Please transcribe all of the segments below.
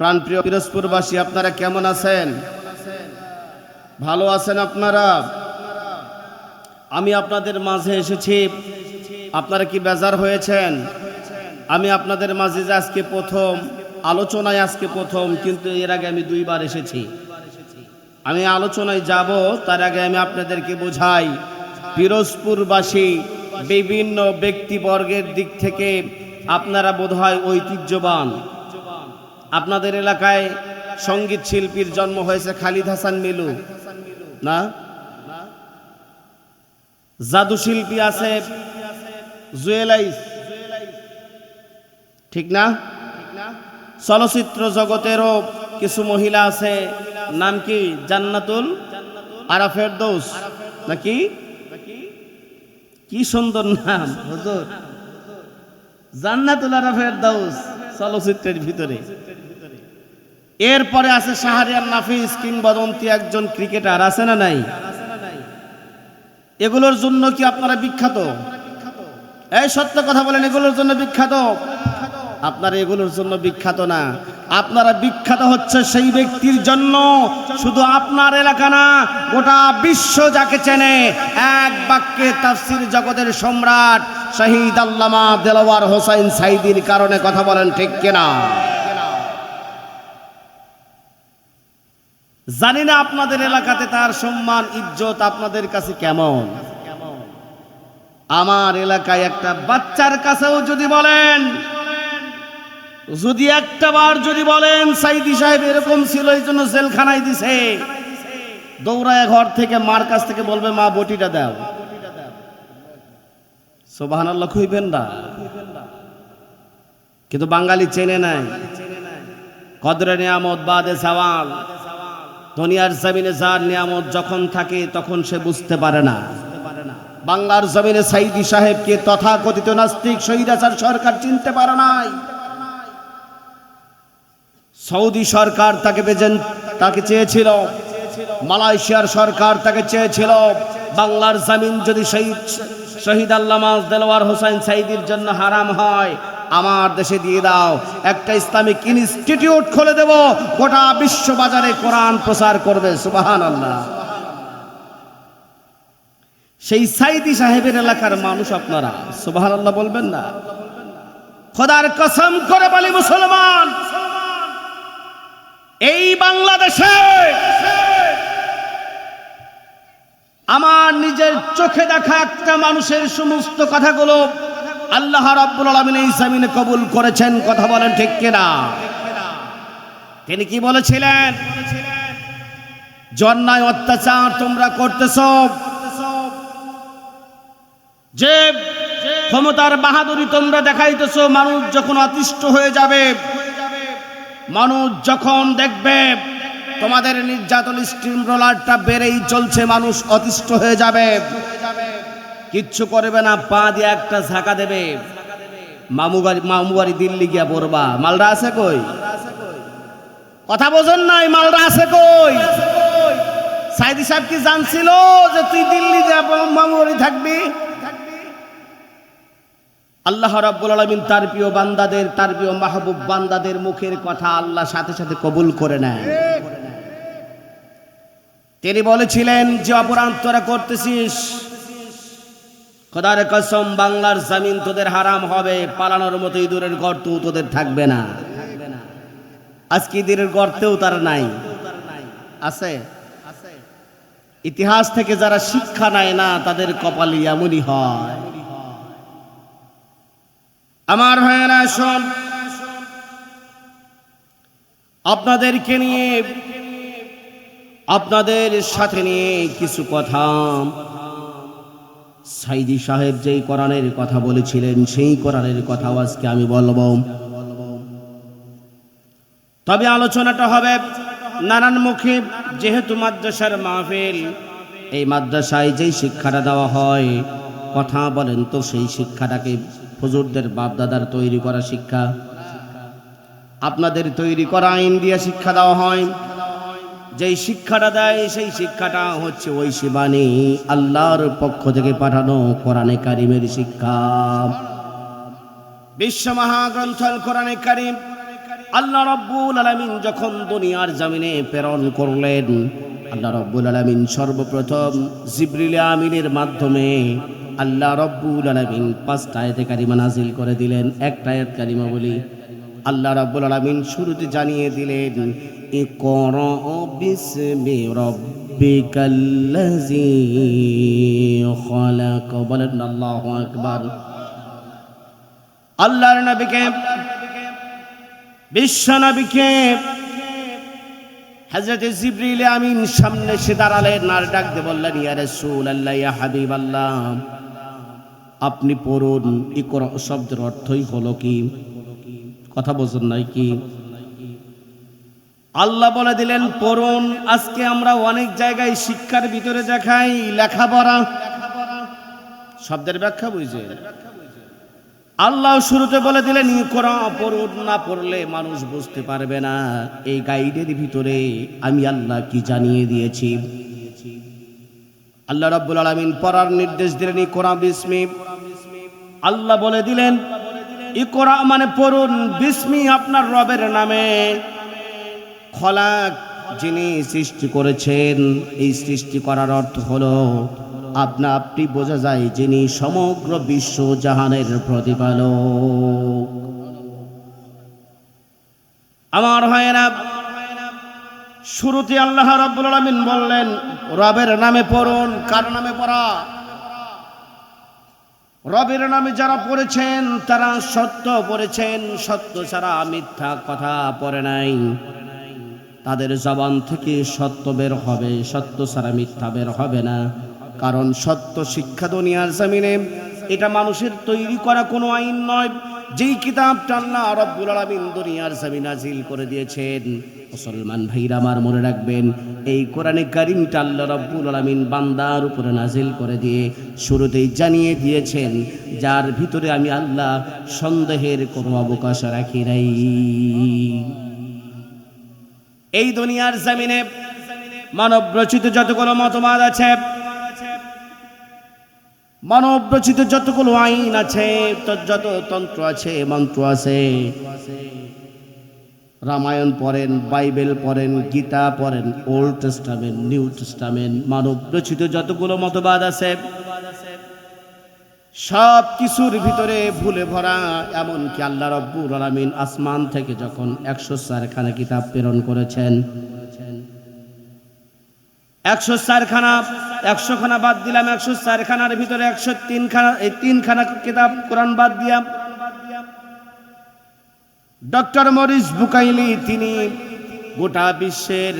প্রাণপ্রিয় পিরোজপুরবাসী, আপনারা কেমন আছেন? ভালো আছেন আপনারা? আমি আপনাদের মাঝে এসেছি। আপনারা কি বেজার হয়েছেন? আমি আপনাদের মাঝে যে আজকে প্রথম, আলোচনায় আজকে প্রথম, কিন্তু এর আগে আমি দুইবার এসেছি। আমি আলোচনায় যাব, তার আগে আমি আপনাদেরকে বোঝাই, পিরোজপুরবাসী বিভিন্ন ব্যক্তিবর্গের দিক থেকে আপনারা বোধহয় ঐতিহ্যবান। আপনাদের এলাকায় সংগীত শিল্পীর জন্ম হয়েছে খালিদ হাসান মিলু। না? জাদু শিল্পী আছে জুয়েলাইস। ঠিক না? চলচ্চিত্র জগতেরও কিছু মহিলা আছে, নাম কি? জান্নাতুল আরাফের দোষ নাকি? কি সুন্দর নাম। হুজুর। জান্নাতুল আরাফের দোষ চলচ্চিত্রের ভিতরে। এরপরে আছে শাহরিয়ার নাফিস কিংবদন্তি একজন ক্রিকেটার, আছে না নাই? এগুলোর জন্য কি আপনারা বিখ্যাত? এই সত্য কথা বলেন, এগুলোর জন্য বিখ্যাত? আপনারা এগুলোর জন্য বিখ্যাত না। আপনারা বিখ্যাত হচ্ছে সেই ব্যক্তির জন্য, শুধু আপনার এলাকা না, গোটা বিশ্ব যাকে চেনে, এক বাক্যে তাফসির জগতের সম্রাট শহীদ আল্লামা দেলোয়ার হোসাইন সাইদির কারণে কথা বলেন ঠিক কিনা? জানি না আপনাদের এলাকাতে তার সম্মান, ইজ্জত আপনাদের কাছে কেমন? আমার এলাকায় একটা বাচ্চার কাছেও যদি বলেন, যদি একটা বার যদি বলেন, সাইদি সাহেব এরকম ছিল, এই জন্য জেলখানায় দিছে। দৌড়ায় ঘর থেকে মার কাছ থেকে বলবে, মা, বটিটা দাও। সোবাহান খুইবেন না। কিন্তু বাঙালি চেনে নাই। কদরে নিয়ামত, বাদে সওয়াল। দুনিয়ার জমিনে যার নিয়ামত যখন থাকে তখন সে বুঝতে পারে না। বাংলার জমিনে সাইদি সাহেবকে তথাকথিত নাস্তিক শহীদাচার সরকার চিনতে পারে নাই। সৌদি সরকার তাকে বেজেন, তাকে চেয়েছিল। মালয়েশিয়ার সরকার তাকে চেয়েছিল। বাংলার জমিন যদি শহীদ শহীদ আল্লামা দেলোয়ার হোসেন সাইদির জন্য হারাম হয় আমার দেশে দিয়ে দাও। একটা ইসলামিক ইনস্টিটিউট খুলে দেব, গোটা বিশ্ব বাজারে কোরআন প্রচার করবে সুবাহান আল্লাহ সেই সাইদি সাহেবের এলাকার মানুষ আপনারা সুবাহান আল্লাহ বলবেন না? খোদার কসম করে বলি মুসলমান, এই বাংলাদেশে আমার নিজের চোখে দেখা একটা মানুষের সমস্ত কথাগুলো আল্লাহ রাব্বুল আলামিন এই জামিনে কবুল করেছেন, কথা বলেন ঠিক কিনা? তিনি কি বলেছিলেন? জন্যায় অত্যাচার তোমরা করতেছ। যে ক্ষমতার বাহাদুরি তোমরা দেখাইতেছ, মানুষ যখন অতিষ্ঠ হয়ে যাবে, মানুষ যখন দেখবে তোমাদের নির্যাতন স্ট্রিম রোলারটা বেড়েই চলছে, মানুষ অতিষ্ঠ হয়ে যাবে। কিচ্ছু করবে না, পা দিয়ে একটা ঝাঁকা দেবে। মামু বাড়ি মামু বাড়ি দিল্লি গিয়া পড়বা। মালরা আছে কই? কথা বোঝেন নাই মালরা আছে কই? সাইদি সাহেব কি জানছিল যে তুই দিল্লি যাব মামু বাড়ি থাকবি? আল্লাহ রাব্বুল আলামিন তার প্রিয় বান্দাদের, তার প্রিয় মাহবুব বান্দাদের মুখের কথা আল্লাহ সাথে সাথে কবুল করে নেয়। তিনি বলেছিলেন, যে অপরাধ তোরা করতেছিস খোদার কসম, বাংলার জামিন তোদের হারাম হবে, পালানোর মতো ইঁদুরের গর্ত তোদের থাকবে না। আজকে ইঁদুরের গর্তেও তার নাই। আছে? ইতিহাস থেকে যারা শিক্ষা নেয় না, তাদের কপালে এমনই হয়। আমার ভাইয়েরা, শোন। আপনাদেরকে নিয়ে, আপনাদের সাথে নিয়ে কিছু কথা। সাইদি সাহেব যেই কোরআনের কথা বলেছিলেন, সেই কোরআনের কথা আজকে আমি বলব। তবে আলোচনাটা হবে নানান মুখে যেহেতু মাদ্রাসার মাহফিল, এই মাদ্রাসায় যেই শিক্ষাটা দেওয়া হয়, কথা বলেন তো সেই শিক্ষাটাকে হুজুরদের বাপদাদার তৈরি করা শিক্ষা। আপনাদের তৈরি করা আইন শিক্ষা দেওয়া হয়। যেই শিক্ষাটা দেয়, সেই শিক্ষাটা হচ্ছে ওই শিবানী আল্লাহর পক্ষ থেকে পাঠানো কোরআনে কারিমের শিক্ষা। বিশ্ব মহাগ্রন্থ কোরআনে কারিম, আল্লাহ রব্বুল আলামিন যখন দুনিয়ার জামিনে প্রেরণ করলেন, আল্লাহ রব্বুল আলামিন সর্বপ্রথম জিবরিল আমিনের মাধ্যমে আল্লাহ রব্বুল আলামিন পাঁচটা আয়াতে কারিমা নাজিল করে দিলেন। একটা আয়াত কারিমা বলি আল্লাহ রাব্বুল আলামিন শুরুতে জানিয়ে দিলেন, ইকরা বিসমি রাব্বিকাল্লাযী খালাক। বলেন, আল্লাহু আকবার। আল্লাহর নবীকে, বিশ্ব নবীকে হযরত জিবরিল আমিন সামনে সে দাঁড়ালেন আর ডাক দিয়ে বললেন, ইয়া রাসূলুল্লাহ, ইয়া হাবিবাল্লাহ, আপনি পড়ুন, ইকরা শব্দের অর্থই হলো কি? কথা বোঝেন নাই কি? আল্লাহ বলে দিলেন, পড়ুন, আজকে আমরা অনেক জায়গায় শিক্ষার ভিতরে দেখাই লেখাপড়া। শব্দের ব্যাখ্যা বুঝে আল্লাহ শুরুতে বলে দিলেন পড়ুন না, পড়লে মানুষ বুঝতে পারবে না। এই গাইডের ভিতরে আমি আল্লাহ কি জানিয়ে দিয়েছি? আল্লাহ রাব্বুল আলামিন পড়ার নির্দেশ দিলেন, ইকরা, বিসমি। আল্লাহ বলে দিলেন ইকরা মানে পড়ুন, বিস্মি আপনার রবের নামে। খলাক যিনি সৃষ্টি করেছেন, এই সৃষ্টি করার অর্থ হলো, আপনা আপনি বোঝা যায় যিনি সমগ্র বিশ্ব জাহানের প্রতিপালক। আমার হয় না শুরুতে আল্লাহ রব্বুল আলামিন বললেন, রবের নামে পড়ুন, কার নামে পড়া? রবের নামে যারা পড়েছেন, তারা সত্য পড়েছেন। সত্য ছাড়া মিথ্যা কথা পড়ে নাই। তাদের জবান থেকে সত্য বের হবে, সত্য ছাড়া মিথ্যা বের হবে না। কারণ সত্য শিক্ষা দুনিয়ার জামিনে, এটা মানুষের তৈরি করা কোনো আইন নয়। যেই কিতাবটা আল্লাহ রব্বুল আলামিন দুনিয়ার জমিন নাজিল করে দিয়েছেন মুসলমান ভাইরা আমার মনে রাখবেন, এই কোরআনে কারিমটা আল্লাহ রব্বুল আলামিন বান্দার উপরে নাজিল করে দিয়ে শুরুতেই জানিয়ে দিয়েছেন, যার ভিতরে আমি আল্লাহ সন্দেহের কোনো অবকাশ রাখি নাই। এই দুনিয়ার জামিনে মানব রচিত যতগুলো মতবাদ আছে মানব রচিত যতগুলো আইন আছে যত তন্ত্র আছে, মন্ত্র আছে রামায়ণ পড়েন, বাইবেল পড়েন, গীতা পড়েন ওল্ড টেস্টামেন্ট নিউ টেস্টামেন্ট মানব রচিত যতগুলো মতবাদ আছে, সব কিছুর ভিতরে ভুলে ভরা, এমনকি আল্লাহ রব্বুল আলামিন আসমান থেকে যখন একশো চারখানা কিতাব প্রেরণ করেছেন, একশো চারখানা একশো খানা বাদ দিলাম, একশো চারখানার ভিতরে একশো তিনখানা, এই তিনখানা কিতাব কোরআন বাদ দিলাম ডক্টর মরিস বুকাইলি, তিনি গোটা বিশ্বের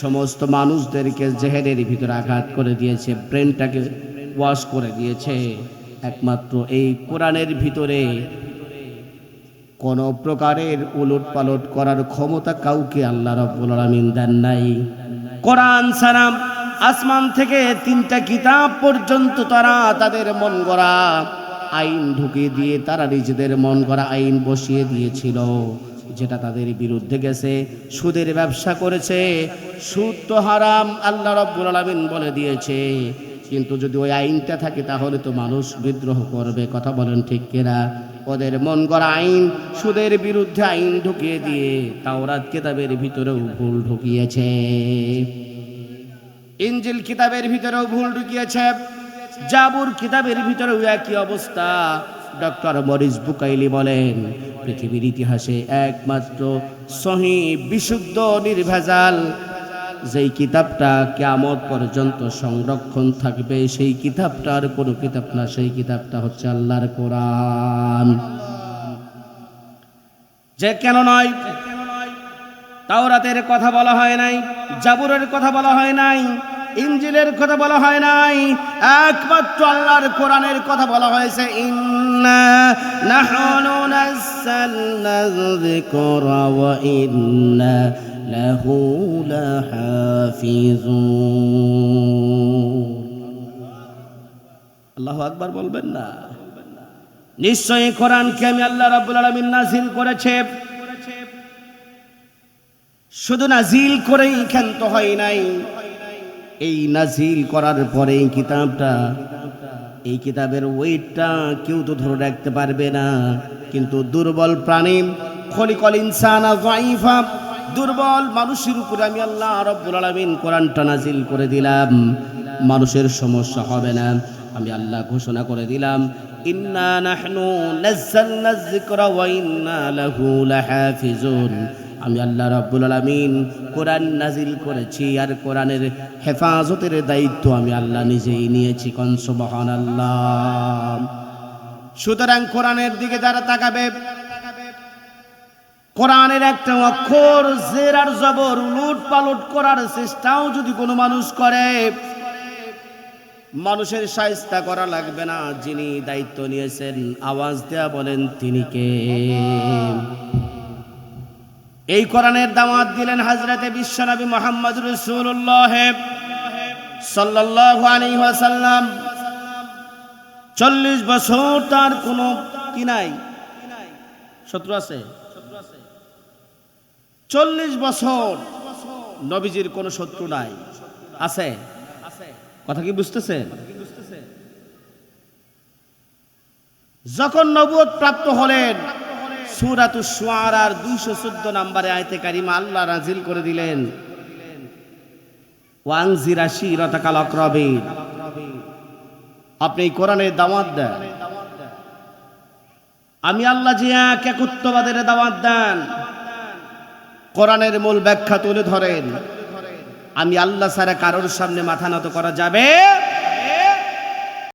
সমস্ত মানুষদেরকে জেহেরের ভিতরে আঘাত করে দিয়েছে, ব্রেনটাকে ওয়াশ করে দিয়েছে। একমাত্র এই কোরআনের ভিতরে কোনো প্রকারের উলট পালট করার ক্ষমতা কাউকে আল্লাহ রব্বুল আলামিন দেন নাই। কোরআন সারাম আসমান থেকে তিনটা কিতাব পর্যন্ত তারা তাদের মন গড়া আইন ঢুকিয়ে দিয়ে তারা নিজেদের মন করা আইন বসিয়ে দিয়েছিল। যেটা তাদের বিরুদ্ধে গেছে, সুদের ব্যবসা করেছে, সুদ তো হারাম, আল্লাহ রব্বুল আলামিন বলে দিয়েছে। কিন্তু যদি ওই আইনটা থাকে, তাহলে তো মানুষ বিদ্রোহ করবে, কথা বলেন ঠিক কিনা? ওদের মন করা আইন, সুদের বিরুদ্ধে আইন ঢুকিয়ে দিয়ে তাওরাত কিতাবের ভিতরেও ভুল ঢুকিয়েছে। ইঞ্জিল কিতাবের ভিতরেও ভুল ঢুকিয়েছে। জাবুর কিতাবের ভিতরেও একই অবস্থা। ডক্টর মরিস বুকাইলি বলেন, পৃথিবীর ইতিহাসে একমাত্র সহি, বিশুদ্ধ, নির্ভেজাল, যেই কিতাবটা কেমত পর্যন্ত সংরক্ষণ থাকবে, সেই কিতাবটার কোনো কিতাব না, সেই কিতাবটা হচ্ছে আল্লাহর কোরআন। যে কেন নয়? তাওরাতের কথা বলা হয় নাই, জাবুরের কথা বলা হয় নাই ইঞ্জিলের কথা বলা হয় নাই। একমাত্র আল্লাহর কোরআনের কথা বলা হয়েছে, ইন্না নাহনু নাযালনা যিকরা ওয়া ইন্না লাহু লাহাফিজুন। আল্লাহু আকবার বলবেন না। নিশ্চয়ই কোরআনকে আমি আল্লাহ রাব্বুল আলামিন নাযিল করেছে। শুধু নাজিল করেই ক্ষান্ত হয় নাই। এই নাজিল করার পরে এই কিতাবটা, এই কিতাবের ওয়েটটা কেউ তো ধরে রাখতে পারবে না। কিন্তু দুর্বল প্রাণী, খলিকল ইনসানা দুর্বল মানুষের উপরে আমি আল্লাহ রব্বুল আলামিন কোরআনটা নাজিল করে দিলাম। মানুষের সমস্যা হবে না। আমি আল্লাহ ঘোষণা করে দিলাম, ইন্না নাহনু নাযালনা যিকরা ওয়া ইন্না লাহু লাহাফিজুন। আমি আল্লাহ রাব্বুল আলামিন কোরআন নাজিল করেছি আর কোরআনের হেফাজতের দায়িত্ব আমি আল্লাহ নিজেই নিয়েছি, কোন আল্লাহ সুতরাং কোরআনের দিকে যারা তাকাবে, কোরআনের একটা অক্ষর জের আর জবর লুট পালট করার চেষ্টাও যদি কোনো মানুষ করে, মানুষের সাহিস্তা করা লাগবে না। যিনি দায়িত্ব নিয়েছেন, আওয়াজ দেয়া বলেন, তিনি কে? এই কোরআনের দাওয়াত দিলেন হাজরতে বিশ্বনবী মোহাম্মদ রসুল্লাহ সাল্লাল্লাহু আলাইহি ওয়াসাল্লাম। চল্লিশ বছর তার কোনো কি নাই? শত্রু আছে? চল্লিশ বছর নবীজির কোনো শত্রু নাই। আছে? কথা কি বুঝতেছেন? যখন নবুয়ত প্রাপ্ত হলেন সুরাতু সুয়ারার দুইশো চোদ্দ নম্বরে আয়তে কারিমা আল্লাহ নাজিল করে দিলেন। ওয়াংজিরা শিরতাকাল অক্রবিন আপনি কোরআনের দাওয়াত দেন। আমি আল্লাহ যে এক একত্ববাদের দাওয়াত দেন। কোরআনের মূল ব্যাখ্যা তুলে ধরেন। আমি আল্লাহ ছাড়া কারোর সামনে মাথা নত করা যাবে